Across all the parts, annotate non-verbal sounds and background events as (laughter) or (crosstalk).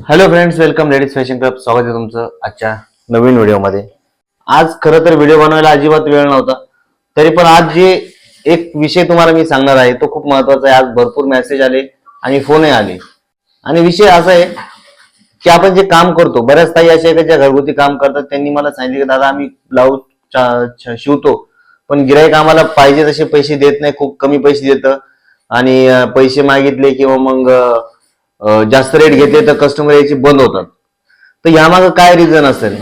Hello friends welcome ladies fashion club स्वागत आहे तुमचं आजच्या नवीन व्हिडिओमध्ये. आज खरं तर व्हिडिओ बनवायला अजिबात वेळ नव्हता. तरी पण आज जे एक विषय तुम्हाला मी सांगणार आहे तो खूप महत्त्वाचा आहे. आज भरपूर मेसेज आले आणि फोनही आले. आणि विषय असा आहे की आपण जे काम करतो बऱ्याच ताई अशा आहेत ज्या घरगुती काम करतात. त्यांनी मला सांगितले की दादा आम्ही ब्लाऊज शिवतो पण गिराईक आम्हाला पाहिजे तसे पैसे देत नाही. खूप कमी पैसे देतं. आणि पैसे मागितले किंवा मग जास्त रेट घेतले तर कस्टमर यायचे बंद होतात. तर यामागं काय रिझन असेल?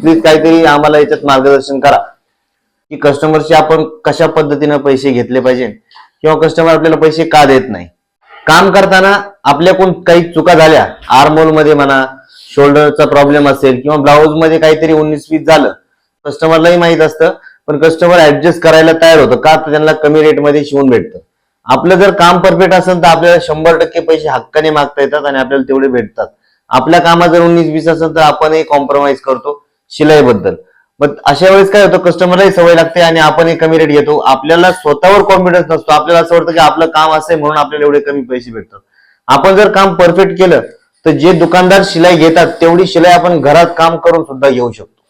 प्लीज काहीतरी आम्हाला याच्यात मार्गदर्शन करा. की कस्टमरचे आपण कशा पद्धतीनं पैसे घेतले पाहिजे? किंवा कस्टमर आपल्याला पैसे का देत नाही? काम करताना आपल्याकडून काही चुका झाल्या आर्मोलमध्ये म्हणा शोल्डरचा प्रॉब्लेम असेल किंवा ब्लाऊजमध्ये काहीतरी उन्नीस वीस झालं कस्टमरलाही माहीत असतं पण कस्टमर ऍडजस्ट करायला तयार होतं. का? त्यांना कमी रेटमध्ये शिवून भेटतं. आपलं जर काम परफेक्ट असेल तर आपल्याला शंभर टक्के पैसे हक्काने मागता येतात आणि आपल्याला तेवढे भेटतात. आपल्या कामात जर उन्नीस वीस असेल तर आपणही कॉम्प्रोमाइज करतो शिलाईबद्दल. मग अशा वेळेस काय होतं कस्टमरलाही सवय लागते आणि आपणही कमी रेट घेतो. आपल्याला स्वतःवर कॉन्फिडन्स नसतो. आपल्याला असं वाटतं की आपलं काम असं म्हणून आपल्याला एवढे कमी पैसे भेटतात. आपण जर काम परफेक्ट केलं तर जे दुकानदार शिलाई घेतात तेवढी शिलाई आपण घरात काम करून सुद्धा घेऊ शकतो.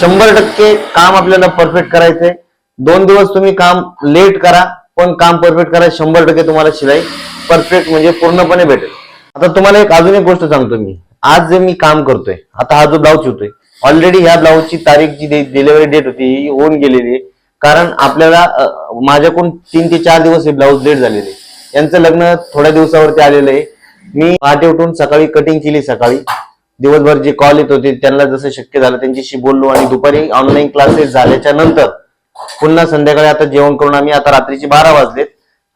शंभर टक्के काम आपल्याला परफेक्ट करायचंय. दोन दिवस तुम्ही काम लेट करा. पण काम परफेक्ट करा शंभर टक्के तुम्हाला शिलाई परफेक्ट म्हणजे पूर्णपणे भेटेल. आता तुम्हाला एक अजून एक गोष्ट सांगतो मी. आज जे मी काम करतोय आता हा जो ब्लाऊज शिवतोय ऑलरेडी ह्या ब्लाऊजची तारीख जी डिलिव्हरी डेट होती ही होऊन गेलेली आहे. कारण आपल्याला माझ्याकडून तीन ते चार दिवस हे ब्लाऊज लेट झालेले यांचं लग्न थोड्या दिवसावरती आलेलं आहे. मी पहाटे उठून सकाळी कटिंग केली सकाळी. दिवसभर जे कॉल येत होते त्यांना जसं शक्य झालं त्यांच्याशी बोललो आणि दुपारी ऑनलाईन क्लासेस झाल्याच्यानंतर पुन्हा संध्याकाळी आता जेवण करून आम्ही आता रात्रीचे बारा वाजलेत.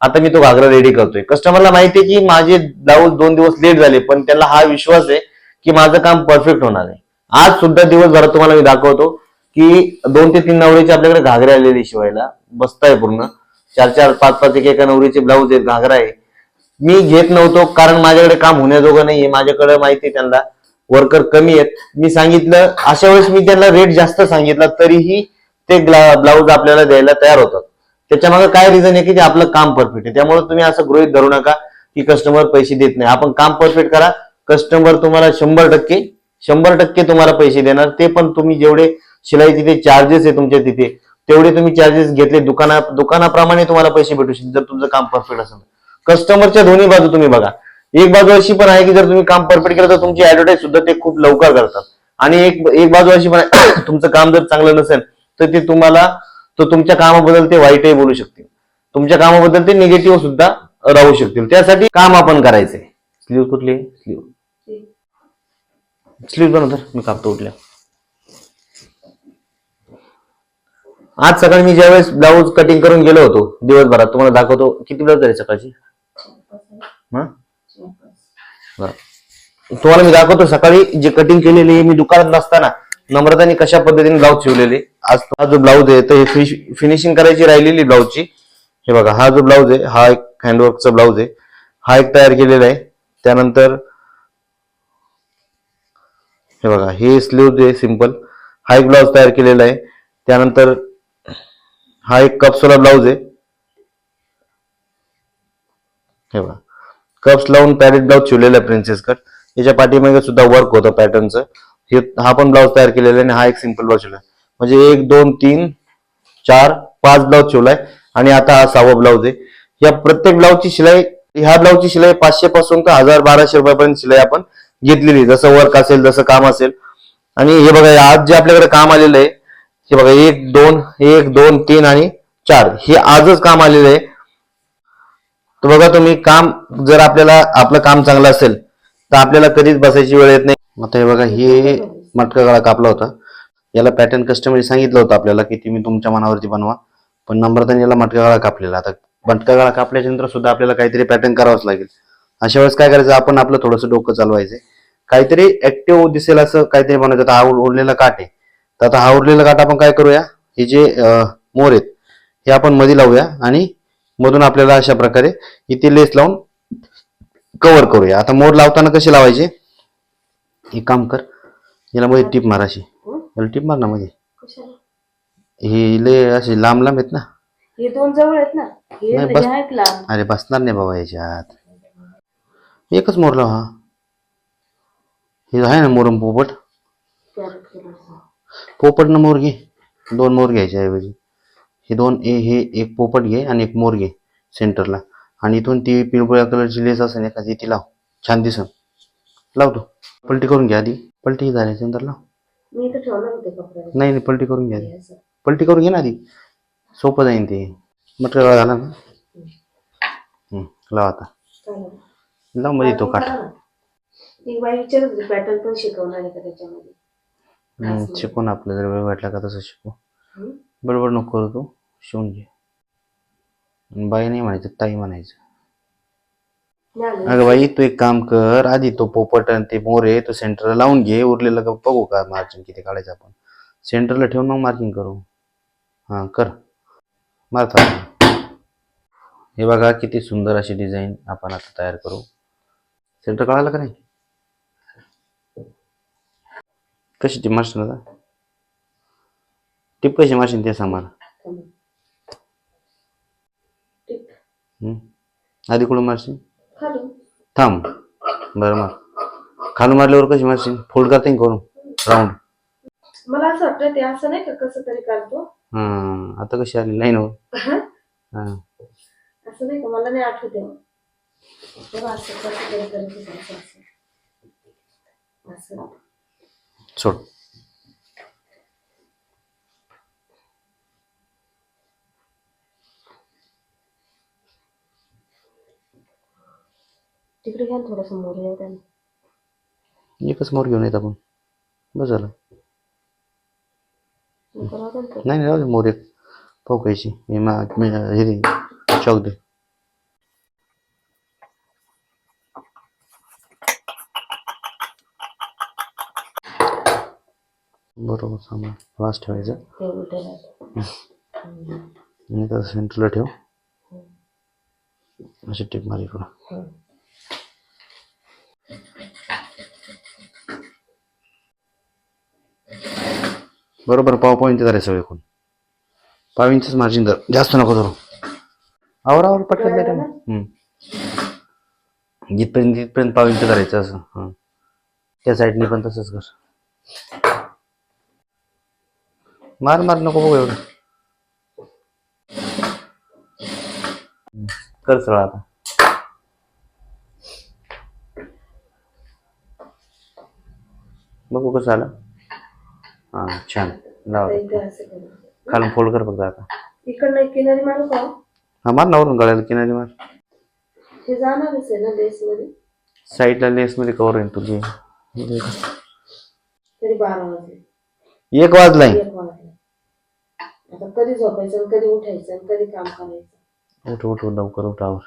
आता मी तो घागरा रेडी करतोय. कस्टमरला माहिती आहे की माझे ब्लाऊज दोन दिवस लेट झाले पण त्याला हा विश्वास आहे की माझं काम परफेक्ट होणार आहे. आज सुद्धा दिवसभरात तुम्हाला मी दाखवतो की दोन ते तीन नवरीचे आपल्याकडे घागरे आलेले शिवायला. बसताय पूर्ण. चार चार पाच पाच एक एका नवरीचे ब्लाऊज आहेत घागरा आहे. मी घेत नव्हतो कारण माझ्याकडे काम होण्याजोगं नाहीये. माझ्याकडे माहिती आहे त्यांना. वर्कर कमी आहेत. मी सांगितलं अशा वेळेस मी त्यांना रेट जास्त सांगितला तरीही ते ब्लाऊज आपल्याला द्यायला तयार होतात. त्याच्यामागे काय रिझन आहे की ते आपलं काम परफेक्ट आहे. त्यामुळे तुम्ही असं गृहित धरू नका की कस्टमर पैसे देत नाही. आपण काम परफेक्ट करा. कस्टमर तुम्हाला शंभर टक्के शंभर टक्के तुम्हाला पैसे देणार. ते पण तुम्ही जेवढे शिलाई तिथे चार्जेस आहे तुमच्या तिथे तेवढे तुम्ही चार्जेस घेतले. दुकाना दुकानाप्रमाणे तुम्हाला पैसे भेटू शकतील जर तुमचं काम परफेक्ट असेल. कस्टमरच्या दोन्ही बाजू तुम्ही बघा. एक बाजू अशी पण आहे की जर तुम्ही काम परफेक्ट केलं तर तुमची ऍडव्हर्टाईज सुद्धा ते खूप लवकर करतात. आणि एक एक बाजू अशी पण आहे (coughs) तुमचं काम जर चांगलं नसेल तर ते तुम्हाला तर तुमच्या कामाबद्दल ते वाईटही बोलू शकतील. तुमच्या कामाबद्दल ते निगेटिव्ह सुद्धा राहू शकतील. त्यासाठी काम आपण करायचे स्लीव कुठली स्लीव स्लीव बनवतर मी कापतो उठल्या. आज सकाळी मी ज्यावेळेस ब्लाऊज कटिंग करून गेलो होतो दिवसभरात तुम्हाला दाखवतो. किती ब्लाऊज झाले सकाळची? तुम्हाला मी दाखवतो सकाळी जे कटिंग केलेली मी दुकानात नसताना नम्रताने कशा पद्धतीने ब्लाऊज शिवलेले? आज हा जो ब्लाऊज आहे तर हे फिनिशिंग करायची राहिलेली ब्लाऊजची हे बघा हा जो ब्लाऊज आहे हा एक हँडवर्कचा ब्लाऊज आहे. हा एक तयार केलेला आहे. त्यानंतर हे बघा हे स्लीव आहे सिंपल हा एक ब्लाऊज तयार केलेला आहे. त्यानंतर हा एक कप्सवाला ब्लाऊज आहे. हे बघा कप्स लावून पॅरेट ब्लाऊज शिवलेला आहे प्रिन्सेस कट याच्या पाठीमागे सुद्धा वर्क होतं पॅटर्नचं हे हा पण ब्लाऊज तयार केलेला आहे आणि हा एक सिंपल ब्लाऊज शिवलाय म्हणजे एक दोन तीन चार पाच ब्लाऊज शिवलाय आणि आता हा सहावा ब्लाऊज आहे. या प्रत्येक ब्लाऊजची शिलाई ह्या ब्लाऊजची शिलाई पाचशे पासून तर हजार बाराशे रुपयापर्यंत शिलाई आपण घेतलेली जसं वर्क असेल जसं काम असेल. आणि हे बघा आज जे आपल्याकडे काम आलेलं आहे हे बघा एक दोन एक दोन तीन आणि चार. हे आजच काम आलेलं आहे. तर बघा तुम्ही काम जर आपल्याला आपलं काम चांगलं असेल तर आपल्याला कधीच बसायची वेळ येत नाही. आता हे बघा हे मटका गळा कापला होता. याला पॅटर्न कस्टमरने सांगितलं होतं आपल्याला की तुम्ही तुमच्या मनावरती बनवा. पण नम्रताने याला मटका गळा कापलेला. आता मटका गळा कापल्याच्या नंतर सुद्धा आपल्याला काहीतरी पॅटर्न करावंच लागेल. अशा वेळेस काय करायचं आपण आपलं थोडंसं डोकं चालवायचं काहीतरी ऍक्टिव्ह दिसेल असं काहीतरी बनवायचं. आता हा उर- उरलेला काठ आहे. तर आता हा उरलेला काठ आपण काय करूया? हे जे मोर आहेत हे आपण मध्ये लावूया आणि मधून आपल्याला अशा प्रकारे इथे लेस लावून कव्हर करूया. आता मोर लावताना कसे लावायचे? एक काम कर याला मध्ये टीप मार अशी. याला टीप मार ना मध्ये. कशाला? हे ले असे लांब लांब आहेत ना. हे दोन जवळ आहेत ना. हे नाही, हे बस. आहेत लांब. अरे बसणार नाही बाबा याच्यात. एकच मोर लाव हा. हे आहे ना मोरम पोपट. कलरचा पोपट ना मोर घे दोन मोर घ्यायचे ऐवजी. हे दोन ए हे एक पोपट घे आणि एक मोर घे सेंटरला आणि इथून ती पिळपुळ्या कलरची लेस असेल एखादी ती लाव. छान दिसन. लावतो पलटी करून घ्या आधी. पलटी झाली सेंटर लाव. मी इथं ठेवणार होते कपडे नाही नाही पलटी करून घ्या आधी. असं पलटी करून घे ना आधी. सोपं जाईन ते. मटका झाला ना. हं, लाव आता. चालेल. लावमध्ये तो काठ करा ना. ती बाई विचारत होती पॅटर्न पण शिकवणार आहे का त्याच्यामध्ये? हं, शिकू ना आपलं. जर वेळ वाटला का तसं शिकू हं? बरोबर नको करू तू. शिवून घे. बाई नाही म्हणायचं ताई म्हणायचं. अगं बाई तू एक काम कर आधी तो पोपट आणि ते मोर तो सेंटरला लावून घे उरलेलं का बघू का मार्जिन किती काढायचं आपण. सेंटरला ठेवून मग मार्किंग करू. हां कर. मारता हे बघा किती सुंदर अशी डिझाईन आपण आता तयार करू. सेंटर कळालं का नाही? कशी ती मारशील आता? टिप कशी मारशील ते. हं? आधी कुठं मारशील? खालून थांब. बरं मार खालून मारल्यावर कशी मारशील? फोल्ड करता येईल करून. राऊंड मला असं वाटतं ते असं नाही का कसं तरी काढतो हां आता कशी आली? लाईन हो. हा? असं नाही का? मला नाही आठवते तेव्हा असं कसं तरी करत होतं, असं असं. असं. सोड. तिकडे घ्या ना थोडंसं मोर येऊ द्या ना. एकच मोर घेऊन येत आपण. बस झालं. करावं ते. नाही नाही राहू दे मोर एक पोकायची हे मा मी- हे दे चौक दे. बरोबर सामान. वास ठेवायचं. ते उलटं राहतं. आणि त्याचं सेंटरला ठेव. अशी टिप मारी इकडं हं. बरोबर पाव पाव इंच धरायचं सगळे एकूण पाव इंचच मार्जिन धर. जास्त नको धरू. आवर आवर पटकन द्या. जिथपर्यंत जिथपर्यंत पाव इंच धरायचं असं हं. त्या साईडने पण तसंच कर. मार मार नको बघू एवढं. कर सगळं आता. बघू कसं आलं. हां छान. लाव. खालून फोल्ड कर फक्त आता. इकडनं किनारी मारू का? हा मार ना वरून गळ्याला किनारी मार. हे जाणारच आहे ना लेस मध्ये? साईडला लेस मध्ये कवर होईल तुझी. तरी बारा वाजले. एक वाजलाय. एक वाजले. आता कधी झोपायचं आणि कधी उठायचं आणि कधी काम करायचं? उठ उठ उठ, लवकर उठ आवर?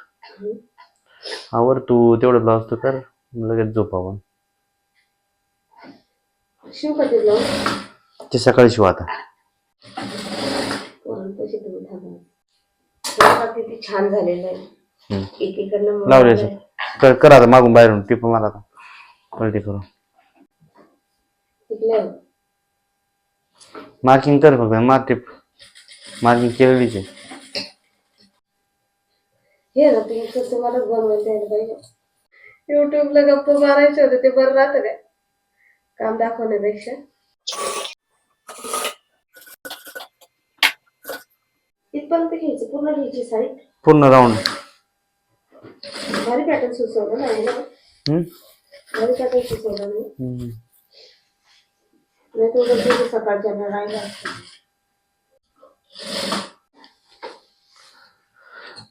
आवर तू तेवढं ब्लाऊज तर कर लगेच झोप आपण. शिव कधी ब्लाऊज ते सकाळी शिव आता. तशी किती छान झालेलं आहे. हम्म. एकीकडनं लावले आलंय. कर कर आता मागून बाहेरून टिप मार आता. पलटी. मार्किंग कर फक्त मार टिप मार्किंग केलेलीच आहे. हे ना तुमचं तुम्हालाच बनवायचं पाहिजे युट्यूबला गप्प मारायचे होते ते बरं राहतं काय काम दाखवण्यापेक्षा. घ्यायची पूर्ण घ्यायची साईड पूर्ण राऊंड. भारी पॅटर्न सुचवलं ना आईला. भारी पॅटर्न सुचवलं मी. नाही ते सकाळच्या.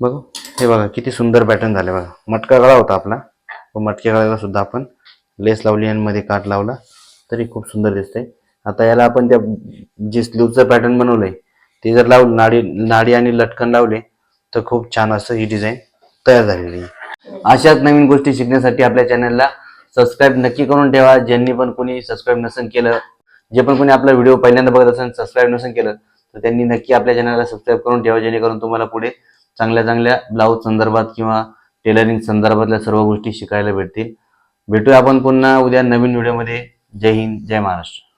बघू. हे बघा किती सुंदर पॅटर्न झाले बघा. मटका गळा होता आपला. व मटक्या गळ्याला सुद्धा आपण लेस लावली आणि मध्ये काठ लावला. तरी खूप सुंदर दिसतंय. आता याला आपण त्या जे स्लीवचं पॅटर्न बनवलंय ते जर लावून नाडी नाडी आणि लटकन लावले तर खूप छान असं ही डिझाईन तयार झालेली आहे. अशाच नवीन गोष्टी शिकण्यासाठी आपल्या चॅनलला सबस्क्राईब नक्की करून ठेवा. ज्यांनी पण कोणी सबस्क्राईब नसेल केलं जे पण कोणी आपला व्हिडिओ पहिल्यांदा बघत असेल सबस्क्राईब नसेल केलं तर त्यांनी नक्की आपल्या चॅनलला सबस्क्राईब करून ठेवा जेणेकरून तुम्हाला पुढे चांगल्या चांगल्या ब्लाऊज संदर्भात किंवा टेलरिंग संदर्भातल्या सर्व गोष्टी शिकायला भेटतील. भेटूया आपण पुन्हा उद्या नवीन व्हिडिओमध्ये जय हिंद जय महाराष्ट्र.